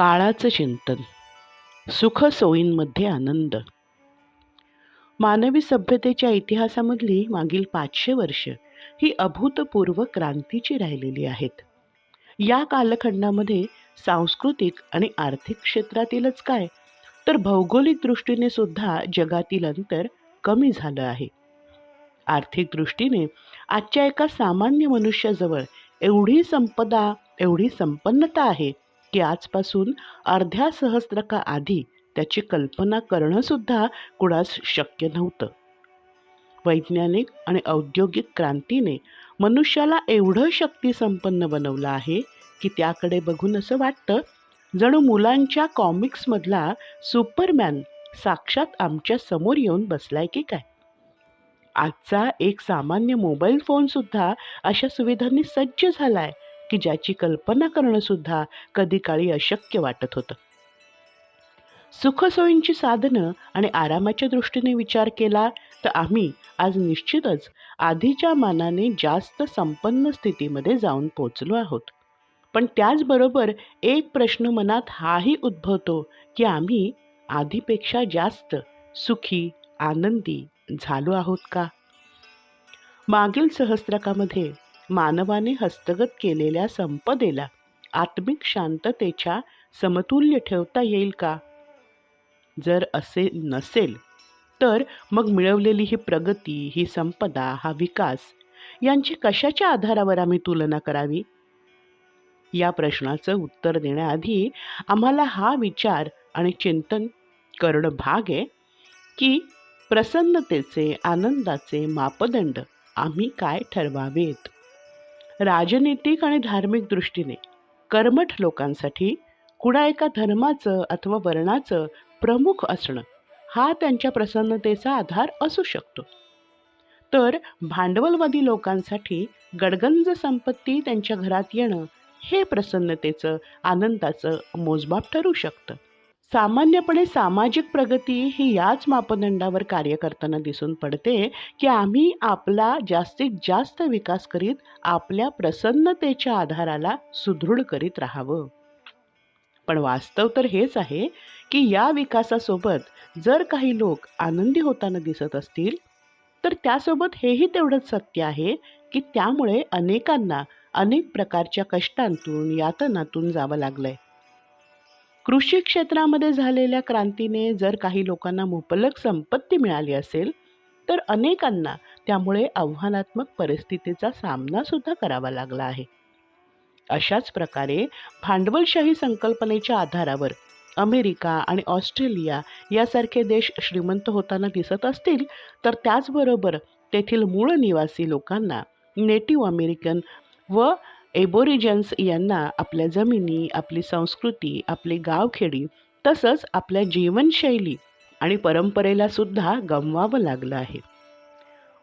काळाचं चिंतन सुख सोयींमध्ये आनंद. मानवी सभ्यतेच्या इतिहासामधली मागील पाचशे वर्ष ही अभूतपूर्व क्रांतीची राहिलेली आहेत. या कालखंडामध्ये सांस्कृतिक आणि आर्थिक क्षेत्रातीलच काय तर भौगोलिक दृष्टीने सुद्धा जगातील अंतर कमी झालं आहे. आर्थिक दृष्टीने आजच्या एका सामान्य मनुष्याजवळ एवढी संपदा एवढी संपन्नता आहे की आजपासून अर्ध्या सहस्त्रका आधी त्याची कल्पना करणंसुद्धा कुणास शक्य नव्हतं. वैज्ञानिक आणि औद्योगिक क्रांतीने मनुष्याला एवढं शक्तीसंपन्न बनवलं आहे की त्याकडे बघून असं वाटतं जणू मुलांच्या कॉमिक्समधला सुपरमॅन साक्षात आमच्यासमोर येऊन बसलाय की काय? आजचा एक सामान्य मोबाईल फोनसुद्धा अशा सुविधांनी सज्ज झाला आहे की ज्याची कल्पना करणं सुद्धा कधी काळी अशक्य वाटत होतं. सुखसोयींची साधनं आणि आरामाच्या दृष्टीने विचार केला तर आम्ही आज निश्चितच आधीच्या मानाने जास्त संपन्न स्थितीमध्ये जाऊन पोचलो आहोत. पण त्याचबरोबर एक प्रश्न मनात हाही उद्भवतो की आम्ही आधीपेक्षा जास्त सुखी आनंदी झालो आहोत का? मागील सहस्त्रकामध्ये मानवाने हस्तगत केलेल्या संपदेला आत्मिक शांततेच्या समतुल्य ठेवता येईल का? जर असे नसेल तर मग मिळवलेली ही प्रगती ही संपदा हा विकास यांची कशाच्या आधारावर आम्ही तुलना करावी? या प्रश्नाचं उत्तर देण्याआधी आम्हाला हा विचार आणि चिंतन करणं भाग आहे की प्रसन्नतेचे आनंदाचे मापदंड आम्ही काय ठरवावेत? राजनीतिक आणि धार्मिक दृष्टीने कर्मठ लोकांसाठी कुणा एका धर्माचं अथवा वर्णाचं प्रमुख असणं हा त्यांच्या प्रसन्नतेचा आधार असू शकतो. तर भांडवलवादी लोकांसाठी गडगंज संपत्ती त्यांच्या घरात येणं हे प्रसन्नतेचं आनंदाचं मोजमाप ठरू शकतं. सामान्यपणे सामाजिक प्रगती ही याच मापदंडावर कार्य करताना दिसून पडते की आम्ही आपला जास्तीत जास्त विकास करीत आपल्या प्रसन्नतेच्या आधाराला सुदृढ करीत राहावं. पण वास्तव तर हेच आहे की या विकासासोबत जर काही लोक आनंदी होताना दिसत असतील तर त्यासोबत हेही तेवढंच सत्य आहे की त्यामुळे अनेकांना अनेक प्रकारच्या कष्टांतून यातनातून जावं लागलंय. कृषी क्षेत्रामध्ये झालेल्या क्रांतीने जर काही लोकांना मुबलक संपत्ती मिळाली असेल तर अनेकांना त्यामुळे आव्हानात्मक परिस्थितीचा सामना सुद्धा करावा लागला आहे. अशाच प्रकारे भांडवलशाही संकल्पनेच्या आधारावर अमेरिका आणि ऑस्ट्रेलिया यासारखे देश श्रीमंत होताना दिसत असतील तर त्याचबरोबर तेथील मूळ निवासी लोकांना नेटिव्ह अमेरिकन व एबोरिजन्स यांना आपल्या जमिनी आपली संस्कृती आपली गावखेडी तसंच आपल्या जीवनशैली आणि परंपरेला सुद्धा गमवावं लागलं आहे.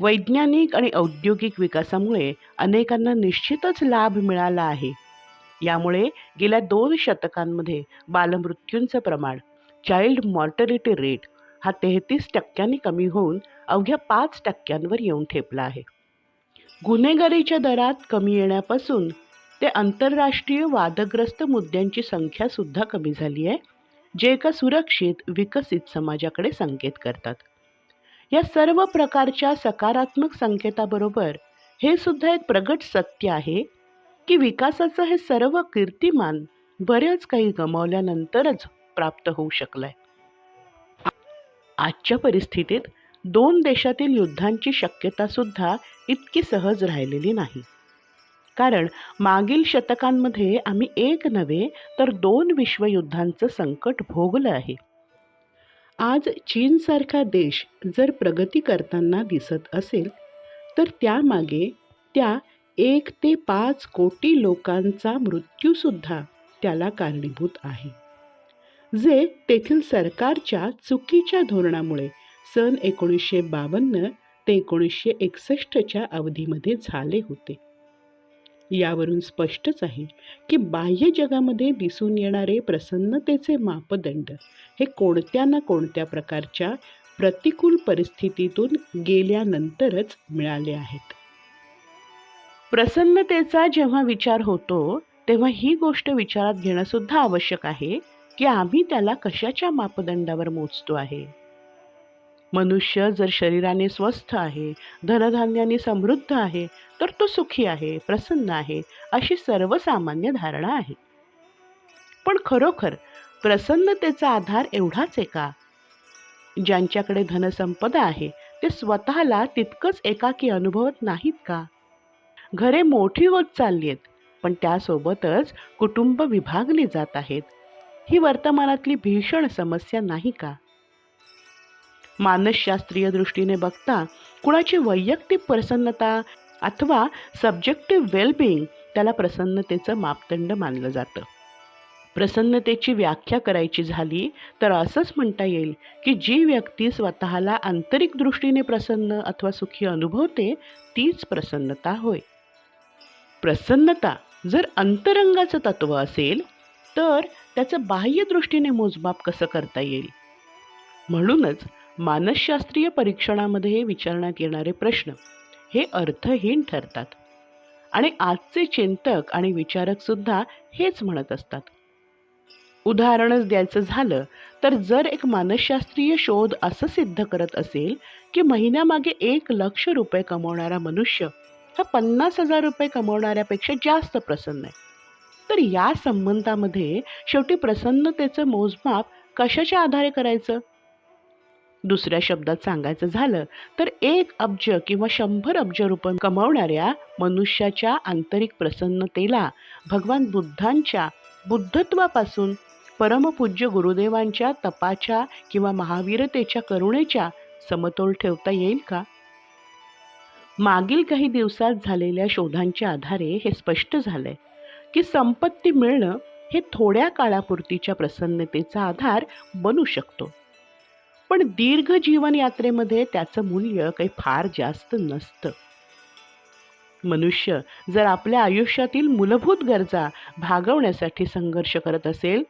वैज्ञानिक आणि औद्योगिक विकासामुळे अनेकांना निश्चितच लाभ मिळाला आहे. यामुळे गेल्या दोन शतकांमध्ये बालमृत्यूंचं प्रमाण चाइल्ड मॉर्टॅलिटी रेट हा तेहतीस टक्क्यांनी कमी होऊन अवघ्या पाच टक्क्यांवर येऊन ठेपला आहे. गुन्हेगारीच्या दरात कमी येण्यापासून ते आंतरराष्ट्रीय वादग्रस्त मुद्द्यांची संख्या सुद्धा कमी झाली आहे जे एका सुरक्षित विकसित समाजाकडे संकेत करतात. या सर्व प्रकारच्या सकारात्मक संकेताबरोबर हे सुद्धा एक प्रगट सत्य आहे की विकासाचं हे सर्व कीर्तिमान बरेच काही गमावल्यानंतरच प्राप्त होऊ शकलंय. आजच्या परिस्थितीत दोन देशातील युद्धांची शक्यता सुद्धा इतकी सहज राहिलेली नाही. कारण मागील शतकांमध्ये आम्ही एक नव्हे तर दोन विश्वयुद्धांचं संकट भोगलं आहे. आज चीनसारखा देश जर प्रगती करताना दिसत असेल तर त्यामागे त्या एक ते पाच कोटी लोकांचा मृत्यूसुद्धा त्याला कारणीभूत आहे. जे तेथील सरकारच्या चुकीच्या धोरणामुळे सन एकोणीसशे बावन्न ते एकोणीसशे एकसष्टच्या अवधीमध्ये झाले होते. यावरून स्पष्टच आहे की बाह्य जगामध्ये दिसून येणारे प्रसन्नतेचे मापदंड हे कोणत्या ना कोणत्या प्रकारच्या प्रतिकूल परिस्थितीतून गेल्यानंतरच मिळाले आहेत. प्रसन्नतेचा जेव्हा विचार होतो तेव्हा ही गोष्ट विचारात घेणं सुद्धा आवश्यक आहे की आम्ही त्याला कशाच्या मापदंडावर मोजतो आहे? मनुष्य जर शरीराने स्वस्थ आहे धनधान्याने समृद्ध आहे तर तो सुखी आहे प्रसन्न आहे अशी सर्वसामान्य धारणा आहे. पण खरोखर प्रसन्नतेचा आधार एवढाच आहे का? ज्यांच्याकडे धनसंपदा आहे ते स्वतःला तितकंच एकाकी अनुभवत नाहीत का? घरे मोठी होत चालली आहेत पण त्यासोबतच कुटुंब विभागली जात आहेत. ही वर्तमानातली भीषण समस्या नाही का? मानसशास्त्रीय दृष्टीने बघता कुणाची वैयक्तिक प्रसन्नता अथवा सब्जेक्टिव्ह वेलबिंग त्याला प्रसन्नतेचं मापदंड मानलं जातं. प्रसन्नतेची व्याख्या करायची झाली तर असंच म्हणता येईल की जी व्यक्ती स्वतःला आंतरिक दृष्टीने प्रसन्न अथवा सुखी अनुभवते तीच प्रसन्नता होय. प्रसन्नता जर अंतरंगाचं तत्व असेल तर त्याचं बाह्य दृष्टीने मोजमाप कसं करता येईल? म्हणूनच मानसशास्त्रीय परीक्षणामध्ये विचारण्यात येणारे प्रश्न हे अर्थहीन ठरतात. आणि आजचे चिंतक आणि विचारक सुद्धा हेच म्हणत असतात. उदाहरणच द्यायचं झालं तर जर एक मानसशास्त्रीय शोध असं सिद्ध करत असेल की महिन्यामागे एक लक्ष रुपये कमवणारा मनुष्य हा पन्नास हजार रुपये कमवणाऱ्यापेक्षा जास्त प्रसन्न आहे तर या संबंधामध्ये शेवटी प्रसन्नतेचं मोजमाप कशाच्या आधारे करायचं? दुसऱ्या शब्दात सांगायचं झालं तर एक अब्ज किंवा शंभर अब्ज रुपये कमावणाऱ्या मनुष्याच्या आंतरिक प्रसन्नतेला भगवान बुद्धांच्या बुद्धत्वापासून परमपूज्य गुरुदेवांच्या तपाच्या किंवा महावीरतेच्या करुणेच्या समतोल ठेवता येईल का? मागील काही दिवसात झालेल्या शोधांच्या आधारे हे स्पष्ट झालंय की संपत्ती मिळणं हे थोड्या काळापुरतीच्या प्रसन्नतेचा आधार बनू शकतो. पण दीर्घ जीवन यात्रेमध्ये त्याचं मूल्य काही फार जास्त नसतं. मनुष्य जर आपल्या आयुष्यातील मूलभूत गरजा भागवण्यासाठी संघर्ष करत असेल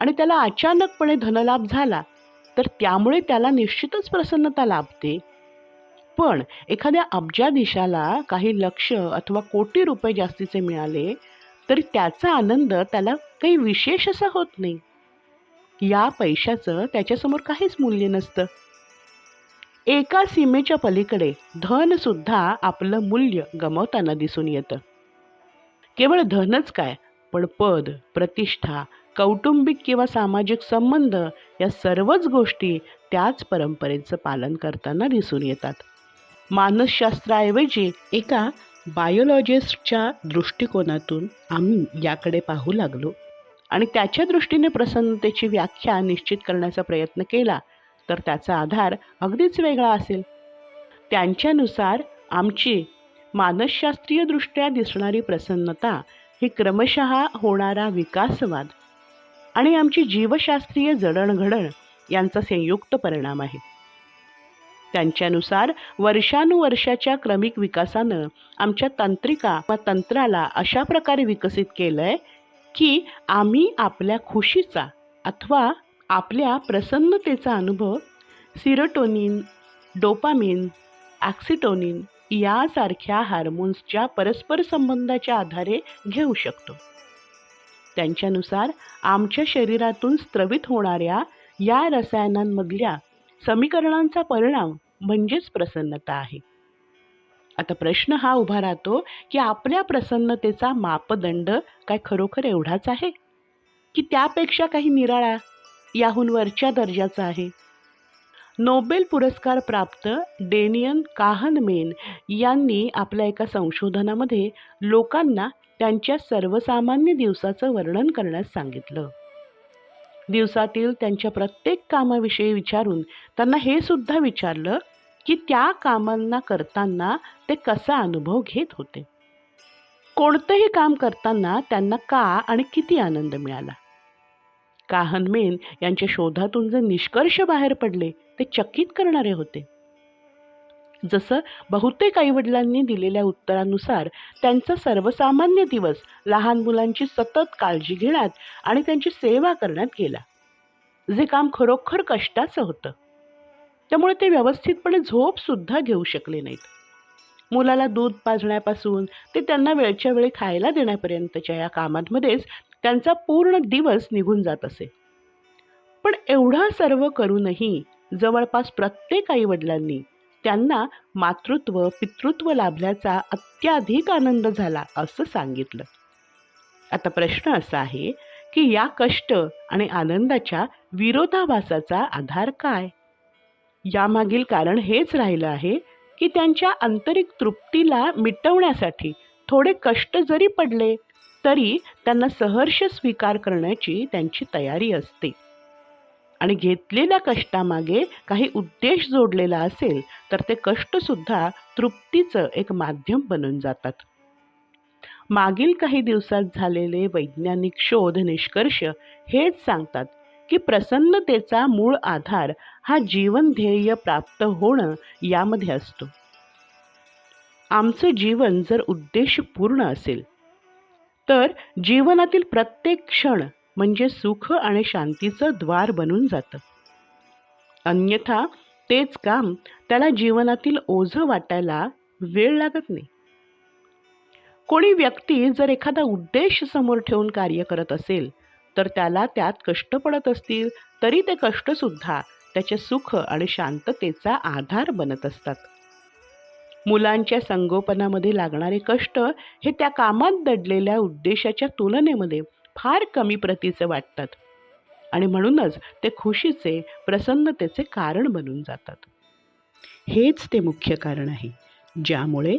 आणि त्याला अचानकपणे धनलाभ झाला तर त्यामुळे त्याला निश्चितच प्रसन्नता लाभते. पण एखाद्या अब्जाधीशाला काही लक्ष अथवा कोटी रुपये जास्तीचे मिळाले तरी त्याचा आनंद त्याला काही विशेष असा होत नाही. या पैशाचं त्याच्यासमोर काहीच मूल्य नसतं. एका सीमेच्या पलीकडे धनसुद्धा आपलं मूल्य गमावताना दिसून येतं. केवळ धनच काय पण पद प्रतिष्ठा कौटुंबिक किंवा सामाजिक संबंध या सर्वच गोष्टी त्याच परंपरेचं पालन करताना दिसून येतात. मानसशास्त्राऐवजी एका बायोलॉजिस्टच्या दृष्टिकोनातून आम्ही याकडे पाहू लागलो. आणि त्याच्या दृष्टीने प्रसन्नतेची व्याख्या निश्चित करण्याचा प्रयत्न केला तर त्याचा आधार अगदीच वेगळा असेल. त्यांच्यानुसार आमची मानसशास्त्रीयदृष्ट्या दिसणारी प्रसन्नता ही क्रमशः होणारा विकासवाद आणि आमची जीवशास्त्रीय जडणघडण यांचा संयुक्त परिणाम आहे. त्यांच्यानुसार वर्षानुवर्षाच्या क्रमिक विकासानं आमच्या तंत्रिका व तंत्राला अशा प्रकारे विकसित केलंय की आम्ही आपल्या खुशीचा अथवा आपल्या प्रसन्नतेचा अनुभव सिरोटोनिन डोपामिन ॲक्सिटोनिन यासारख्या हार्मोन्सच्या परस्पर संबंधाच्या आधारे घेऊ शकतो. त्यांच्यानुसार आमच्या शरीरातून स्त्रवित होणाऱ्या या रसायनांमधल्या समीकरणांचा परिणाम म्हणजेच प्रसन्नता आहे. आता प्रश्न हा उभा राहतो की आपल्या प्रसन्नतेचा मापदंड काय खरोखर एवढाच आहे? की त्यापेक्षा काही निराळा याहून वरच्या दर्जाचा आहे? नोबेल पुरस्कार प्राप्त डेनियन काहनमेन यांनी आपल्या एका संशोधनामध्ये लोकांना त्यांच्या सर्वसामान्य दिवसाचं वर्णन करण्यास सांगितलं. दिवसातील त्यांच्या प्रत्येक कामाविषयी विचारून त्यांना हे सुद्धा विचारलं की त्या कामांना करताना ते कसा अनुभव घेत होते? कोणतंही काम करताना त्यांना का आणि किती आनंद मिळाला? काहनमेन यांच्या शोधातून जे निष्कर्ष बाहेर पडले ते चकित करणारे होते. जसं बहुतेक आईवडिलांनी दिलेल्या उत्तरानुसार त्यांचा सर्वसामान्य दिवस लहान मुलांची सतत काळजी घेण्यात आणि त्यांची सेवा करण्यात गेला. जे काम खरोखर कष्टाचं होतं. त्यामुळे ते व्यवस्थितपणे झोपसुद्धा घेऊ शकले नाहीत. मुलाला दूध पाजण्यापासून ते त्यांना वेळच्या वेळी खायला देण्यापर्यंतच्या या कामांमध्येच त्यांचा पूर्ण दिवस निघून जात असे. पण एवढा सर्व करूनही जवळपास प्रत्येक आईवडिलांनी त्यांना मातृत्व पितृत्व लाभल्याचा अत्याधिक आनंद झाला असं सांगितलं. आता प्रश्न असा आहे की या कष्ट आणि आनंदाच्या विरोधाभासाचा आधार काय? यामागील कारण हेच राहिलं आहे की त्यांच्या आंतरिक तृप्तीला मिटवण्यासाठी थोडे कष्ट जरी पडले तरी त्यांना सहर्ष स्वीकार करण्याची त्यांची तयारी असते. आणि घेतलेल्या कष्टामागे काही उद्देश जोडलेला असेल तर ते कष्टसुद्धा तृप्तीचं एक माध्यम बनून जातात. मागील काही दिवसात झालेले वैज्ञानिक शोध निष्कर्ष हेच सांगतात की प्रसन्नतेचा मूळ आधार हा जीवन ध्येय प्राप्त होणं यामध्ये असतो. आमचं जीवन जर उद्देशपूर्ण असेल तर जीवनातील प्रत्येक क्षण म्हणजे सुख आणि शांतीचं द्वार बनून जातं. अन्यथा तेच काम त्याला जीवनातील ओझं वाटायला वेळ लागत नाही. कोणी व्यक्ती जर एखादा उद्देश समोर ठेवून कार्य करत असेल तर त्याला त्यात कष्ट पडत असतील तरी ते कष्टसुद्धा त्याचे सुख आणि शांततेचा आधार बनत असतात. मुलांच्या संगोपनामध्ये लागणारे कष्ट हे त्या कामात दडलेल्या उद्देशाच्या तुलनेमध्ये फार कमी प्रतीचे वाटतात. आणि म्हणूनच ते खुशीचे प्रसन्नतेचे कारण बनून जातात. हेच ते मुख्य कारण आहे ज्यामुळे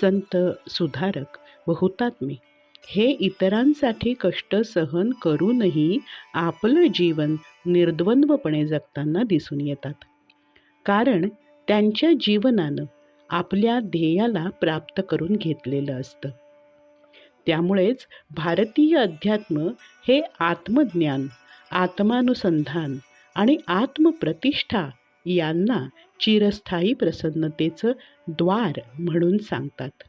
संत सुधारक व हुतात्मे हे इतरांसाठी कष्ट सहन करूनही आपलं जीवन निर्द्वंद्वपणे जगताना दिसून येतात. कारण त्यांच्या जीवनानं आपल्या ध्येयाला प्राप्त करून घेतलेलं असतं. त्यामुळेच भारतीय अध्यात्म हे आत्मज्ञान आत्मानुसंधान आणि आत्मप्रतिष्ठा यांना चिरस्थायी प्रसन्नतेचं द्वार म्हणून सांगतात.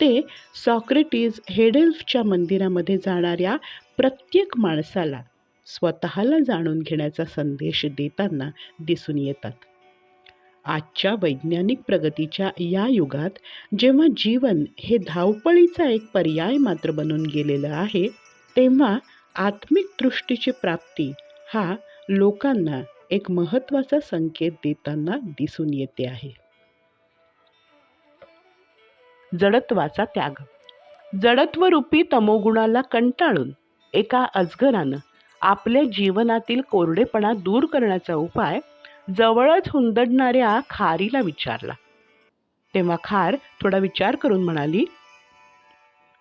ते सॉक्रेटिस हेडेल्फच्या मंदिरामध्ये जाणाऱ्या प्रत्येक माणसाला स्वतःला जाणून घेण्याचा संदेश देताना दिसून येतात. आजच्या वैज्ञानिक प्रगतीच्या या युगात जेव्हा जीवन हे धावपळीचा एक पर्याय मात्र बनून गेलेलं आहे तेव्हा आत्मिक दृष्टीची प्राप्ती हा लोकांना एक महत्त्वाचा संकेत देताना दिसून येते आहे. जडत्वाचा त्याग. जडत्वरूपी तमोगुणाला कंटाळून एका अजगरानं आपल्या जीवनातील कोरडेपणा दूर करण्याचा उपाय जवळच हुंदडणाऱ्या खारीला विचारला. तेव्हा खार थोडा विचार करून म्हणाली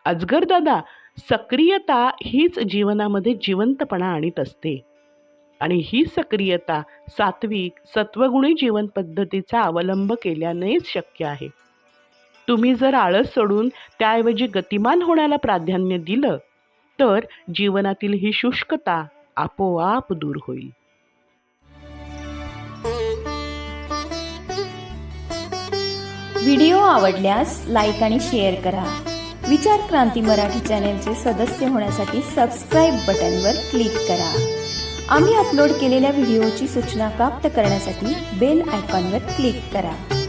अजगर दादा सक्रियता हीच जीवनामध्ये जिवंतपणा आणीत असते. आणि ही सक्रियता सात्विक सत्वगुणी जीवन पद्धतीचा अवलंब केल्यानेच शक्य आहे. तुम्ही जर आळस सोडून त्याऐवजी गतिमान होण्याला प्राधान्य दिलं तर जीवनातील ही शुष्कता आपोआप दूर होईल. व्हिडिओ आवडल्यास लाईक आणि शेअर करा. विचार क्रांती मराठी चॅनेलचे सदस्य होण्यासाठी सबस्क्राईब बटनवर क्लिक करा. आम्ही अपलोड केलेल्या व्हिडिओची सूचना प्राप्त करण्यासाठी बेल आयकॉनवर क्लिक करा.